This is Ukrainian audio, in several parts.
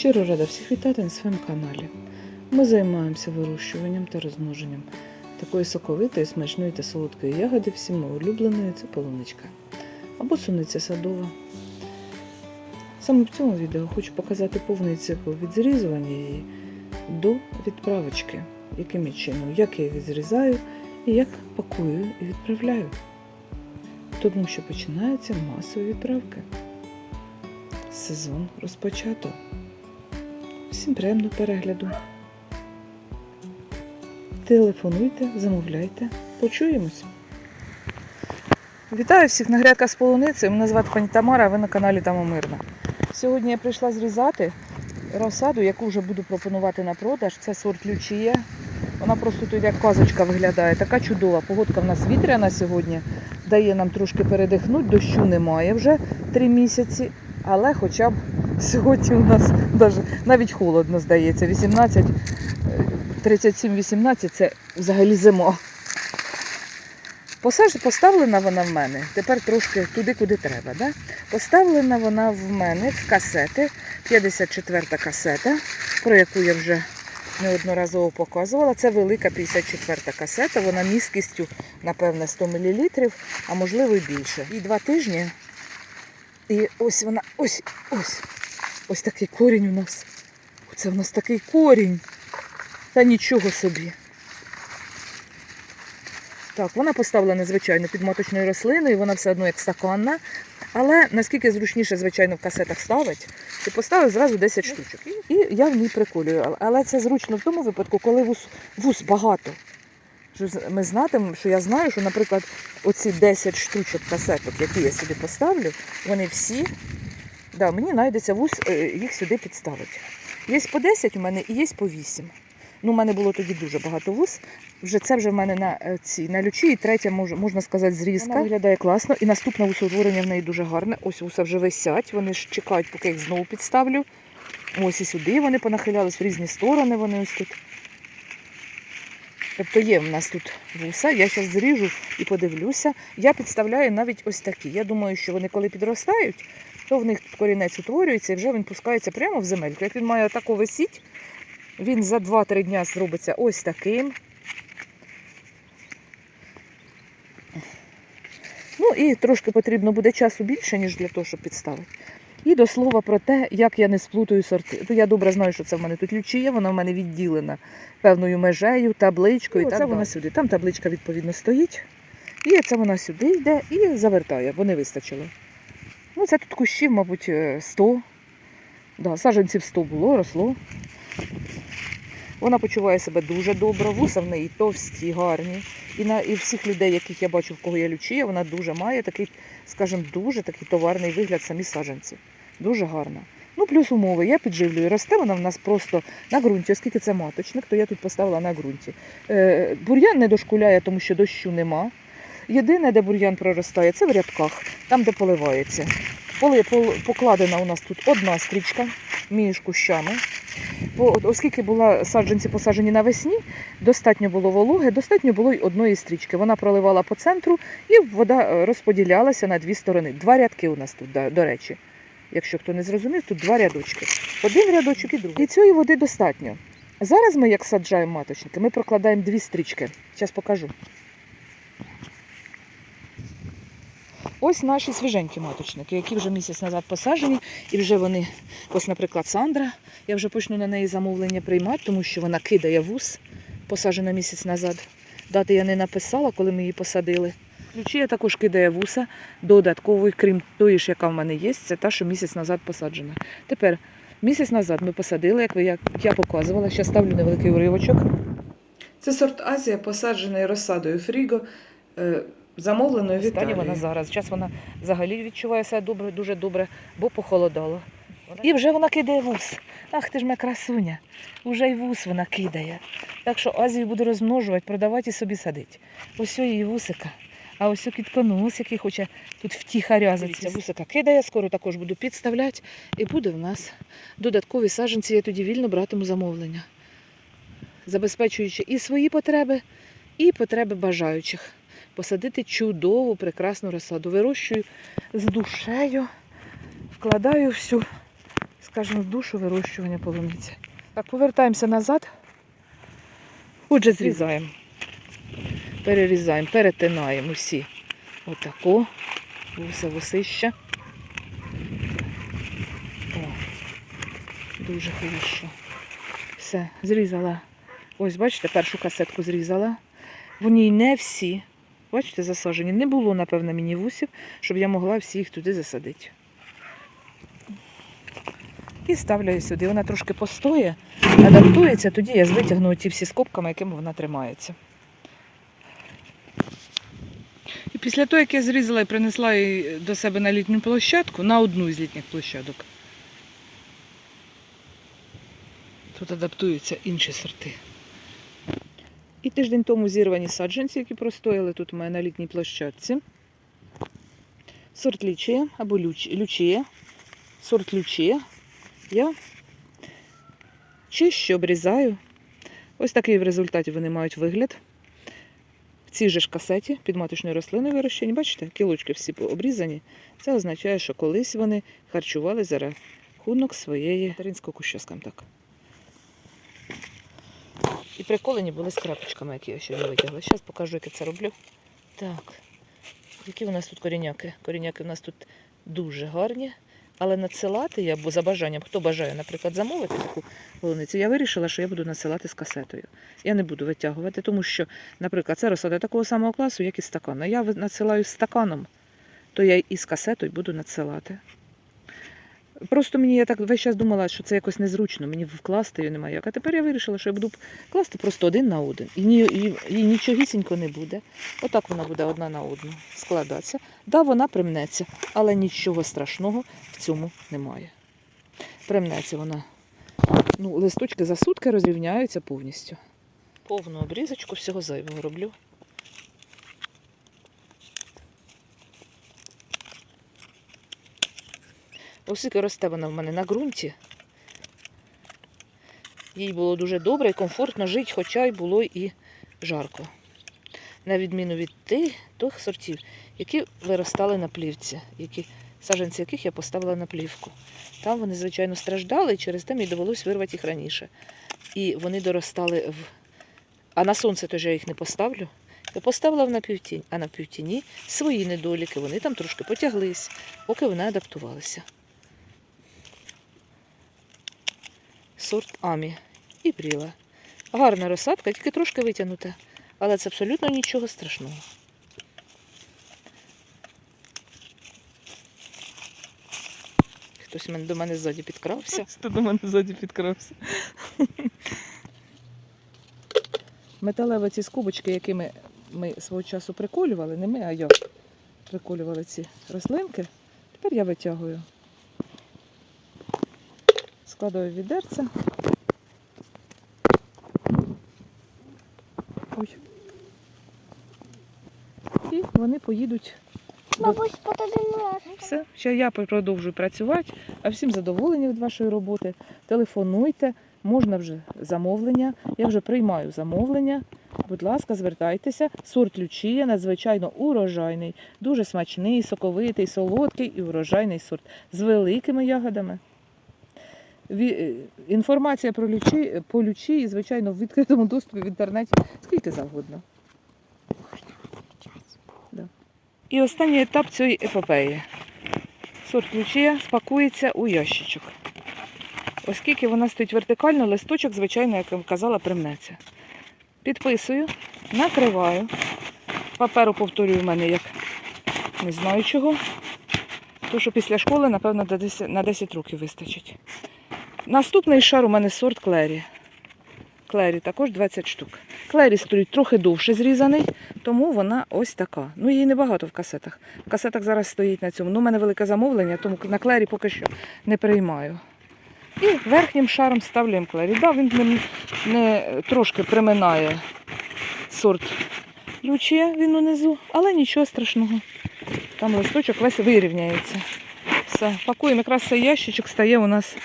Щиро рада всіх вітати на своєму каналі. Ми займаємося вирощуванням та розмноженням такої соковитої, смачної та солодкої ягоди, всіма улюбленої це полуничка або суниця садова. Саме в цьому відео хочу показати повний цикл від зрізування її до відправочки, яким чином, як я її відрізаю і як пакую і відправляю. Тому що починаються масові відправки. Сезон розпочато. Всім приємного перегляду. Телефонуйте, замовляйте, почуємось. Вітаю всіх на грядках з полуниці. Мене звати пані Тамара, а ви на каналі Тама Мирна. Сьогодні я прийшла зрізати розсаду, яку вже буду пропонувати на продаж. Це сорт Лючія. Вона просто тут як казочка виглядає. Така чудова. Погодка в нас вітряна сьогодні. Дає нам трошки передихнути, дощу немає вже три місяці. Але хоча б сьогодні у нас навіть, холодно здається. 18, 37-18 це взагалі зима. Посаж... Поставлена вона в мене, тепер трошки туди, куди треба. Да? Поставлена вона в мене в касети, 54 касета, про яку я вже неодноразово показувала. Це велика 54 касета, вона місткістю, напевне, 100 мл, а можливо і більше. І два тижні. І ось вона, ось, ось, ось такий корінь у нас. Оце в нас такий корінь. Та нічого собі. Так, вона поставлена, звичайно, під маточною рослиною, вона все одно як стаканна. Але наскільки зручніше, звичайно, в касетах ставить, ти поставив зразу 10 штучок. І, я в ній приколюю. Але- це зручно в тому випадку, коли вус, вус багато. Ми знатимемо, що я знаю, що, наприклад, оці 10 штучок касеток, які я сюди поставлю, вони всі, да, мені знайдеться вус е, їх сюди підставити. Є по 10 у мене і є по 8. Ну, у мене було тоді дуже багато вуз. Вже це вже в мене на е, ці на лючі, і третя, мож, можна сказати, зрізка. Вона виглядає класно. І наступне вусоутворення в неї дуже гарне. Ось вуса вже висять, вони ж чекають, поки я їх знову підставлю. Ось і сюди вони понахилялись в різні сторони. Вони ось тут. Тобто є в нас тут вуса, я зараз зріжу і подивлюся. Я підставляю навіть ось такі. Я думаю, що вони коли підростають, то в них корінець утворюється і вже він пускається прямо в земельку. Як він має таку висіть, він за 2-3 дня зробиться ось таким. Ну і трошки потрібно буде часу більше, ніж для того, щоб підставити. І до слова про те, як я не сплутаю сорти. То я добре знаю, що це в мене тут лючія, вона в мене відділена певною межею, табличкою. І Ну, це вона сюди. Там табличка відповідно стоїть. І це вона сюди йде і завертає, бо не вистачило. Ну, це тут кущів, мабуть, е, 100. Да, саджанців 100 було, росло. Вона почуває себе дуже добре, вуса в неї товсті, гарні. І на і всіх людей, яких я бачу, в кого я лючія, вона дуже має такий, скажімо, дуже такий товарний вигляд самі саджанці. Дуже гарна. Ну, плюс умови, я підживлюю. Росте вона в нас просто на ґрунті, оскільки це маточник, то я тут поставила на ґрунті. Е, бур'ян не дошкуляє, тому що дощу нема. Єдине, де бур'ян проростає, це в рядках, там, де поливається. Поли, покладена у нас тут одна стрічка між кущами. Оскільки була саджанці посаджені навесні, достатньо було вологи, достатньо було й одної стрічки. Вона проливала по центру і вода е, розподілялася на дві сторони. Два рядки у нас тут, до речі. Якщо хто не зрозумів, тут два рядочки. Один рядочок і другий. І цієї води достатньо. Зараз ми, як саджаємо маточники, ми прокладаємо дві стрічки. Зараз покажу. Ось наші свіженькі маточники, які вже місяць назад посаджені, і вже вони, ось, наприклад, Сандра. Я вже почну на неї замовлення приймати, тому що вона кидає вуз, посаджена місяць назад. Дати я не написала, коли ми її посадили. Ключія також кидає вуса додаткової, крім тої ж, яка в мене є, це та, що місяць назад посаджена. Тепер місяць назад ми посадили, як я показувала. Ще ставлю невеликий уривочок. Це сорт Азія, посаджений розсадою Фріго, замовленою в Стані Італії. вона зараз. Зараз вона взагалі відчуває себе добре, дуже добре, бо похолодало. І вже вона кидає вус. Ах ти ж моя красуня. Уже й вус вона кидає. Так що Азію буду розмножувати, продавати і собі садити. Ось о її вусика. А ось о кітконос, який хоче тут Дивіться, Дивіться, вусика кидає, скоро також буду підставляти. І буде в нас додаткові саджанці, я тоді вільно братиму замовлення. Забезпечуючи і свої потреби, і потреби бажаючих. Посадити чудову, прекрасну розсаду. Вирощую з душею, вкладаю всю скажімо, душу вирощування полуниці. Так, повертаємося назад. Отже, зрізаємо. Перерізаємо, перетинаємо всі. Отако. Вуса вусища. Дуже хорошо. Все, зрізала. Ось, бачите, першу касетку зрізала. В ній не всі, бачите, засаджені. Не було, напевно, мені вусів, щоб я могла всі їх туди засадити. І ставлю її сюди. Вона трошки постоє, адаптується, тоді я витягну ті всі скобками, якими вона тримається. І після того, як я зрізала і принесла її до себе на літню площадку, на одну із літніх площадок, тут адаптуються інші сорти. І тиждень тому зірвані саджанці, які простояли тут у мене на літній площадці. Сорт лічія або люч, лючія. Сорт лючія. Я чищу, обрізаю. Ось такий в результаті вони мають вигляд. В цій же ж касеті під маточною рослиною вирощені. Бачите, кілочки всі обрізані. Це означає, що колись вони харчували за рахунок своєї материнського куща, скажімо так. І приколені були з крапочками, які я не витягла. Зараз покажу, як я це роблю. Так. Які у нас тут коріняки? Коріняки у нас тут дуже гарні. Але надсилати я, за бажанням, хто бажає, наприклад, замовити таку полуницю, я вирішила, що я буду надсилати з касетою. Я не буду витягувати, тому що, наприклад, це розсада такого самого класу, як і стакан. А я надсилаю з стаканом, то я і з касетою буду надсилати. Просто мені я так весь час думала, що це якось незручно, мені вкласти її немає. А тепер я вирішила, що я буду класти просто один на один. І, ні, і, і нічогісінько не буде. Отак вона буде одна на одну складатися. Да, вона примнеться, але нічого страшного в цьому немає. Примнеться вона. Ну, листочки за сутки розрівняються повністю. Повну обрізочку всього зайвого роблю. Оскільки росте вона в мене на ґрунті. Їй було дуже добре і комфортно жити, хоча й було і жарко. На відміну від тих, тих сортів, які виростали на плівці, які, саджанці яких я поставила на плівку. Там вони, звичайно, страждали, і через те мені довелось вирвати їх раніше. І вони доростали в. А на сонце теж я їх не поставлю. Я поставила в напівтінь, а на півтіні свої недоліки. Вони там трошки потяглись, поки вони адаптувалися. Сорт Амі і бріла. Гарна розсадка, тільки трошки витягнута. Але це абсолютно нічого страшного. Хтось до мене ззаді підкрався. Хто до мене ззаді підкрався. Металеві ці скобочки, якими ми свого часу приколювали, не ми, а я приколювали ці рослинки. Тепер я витягую. Складаю відерце. Ой. І вони поїдуть Бабусь, подивилася. все. Ще я продовжую працювати. А всім задоволені від вашої роботи. Телефонуйте, можна вже замовлення. Я вже приймаю замовлення. Будь ласка, звертайтеся. Сорт лючія надзвичайно урожайний, дуже смачний, соковитий, солодкий і урожайний сорт з великими ягодами. Е, Інформація про лючі, по лючії, звичайно, в відкритому доступі в інтернеті скільки завгодно. І останній етап цієї епопеї. Сорт лючія спакується у ящичок. Оскільки вона стоїть вертикально, листочок, звичайно, як я казала, примнеться. Підписую, накриваю. Паперу повторюю в мене як не знаю чого. То, що після школи, напевно, на 10 років вистачить. Наступний шар у мене сорт клері. Клері також 20 штук. Клері стоїть трохи довше зрізаний, тому вона ось така. Ну, її небагато в касетах. В касетах зараз стоїть на цьому. Ну, у мене велике замовлення, тому на клері поки що не приймаю. І верхнім шаром ставлюємо клері. Да, він не, не трошки приминає сорт лючія, він унизу, але нічого страшного. Там листочок весь вирівняється. Все, пакуємо, якраз цей ящичок стає у нас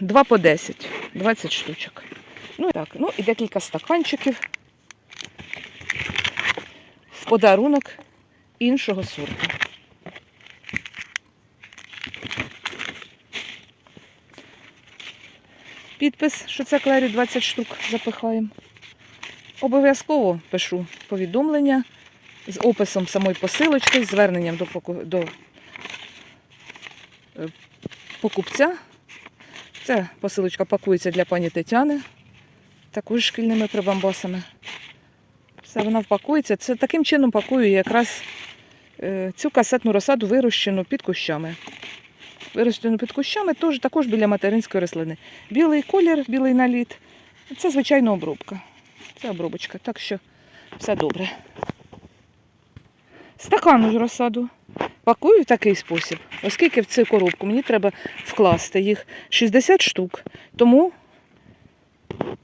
2 по 10, 20 штучок. Ну і так, ну і декілька стаканчиків в подарунок іншого сорту. підпис, що це клері 20 штук запихаємо. Обов'язково пишу повідомлення з описом самої посилочки, з зверненням до, до е, покупця. Ця посилочка пакується для пані Тетяни, також шкільними прибамбасами. Все вона впакується. Це таким чином пакую якраз е, цю касетну розсаду вирощену під кущами. Вирощену під кущами теж, також біля материнської рослини. Білий колір, білий наліт. Це звичайна обробка. Це обробочка, так що все добре. Стакану розсаду. Пакую в такий спосіб, оскільки в цю коробку мені треба вкласти їх 60 штук. Тому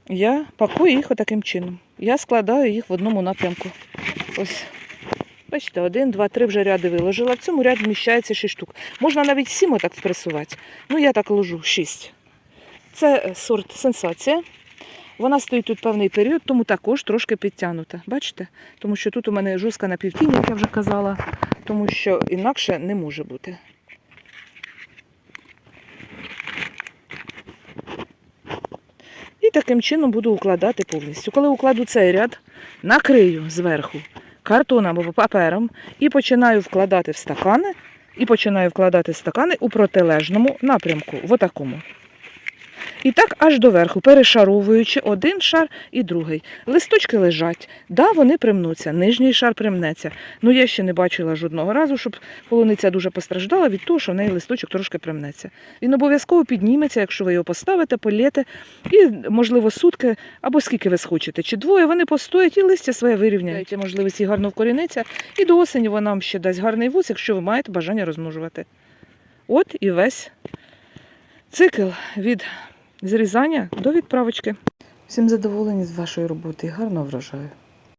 я пакую їх отаким чином. Я складаю їх в одному напрямку. Ось. Бачите, один, два, три вже ряди виложила. В цьому ряді вміщається 6 штук. Можна навіть 7 отак спресувати. Ну, я так ложу 6. Це сорт сенсація. Вона стоїть тут певний період, тому також трошки підтягнута. Бачите? Тому що тут у мене жорстка напівтінь, як я вже казала, тому що інакше не може бути. І таким чином буду укладати повністю. Коли укладу цей ряд, накрию зверху картоном або папером і починаю вкладати в стакани, і починаю вкладати стакани у протилежному напрямку, в отакому. І так аж до верху, перешаровуючи один шар і другий. Листочки лежать, да, вони примнуться, нижній шар примнеться. Ну я ще не бачила жодного разу, щоб полуниця дуже постраждала від того, що в неї листочок трошки примнеться. Він обов'язково підніметься, якщо ви його поставите, полєте, і, можливо, сутки або скільки ви схочете, чи двоє, вони постоять і листя своє вирівняють. Можливість їй гарно вкоріниться. І до осені вона вам ще дасть гарний вуз, якщо ви маєте бажання розмножувати. От і весь цикл від зрізання до відправочки. Всім задоволені з вашої роботи і гарного врожаю.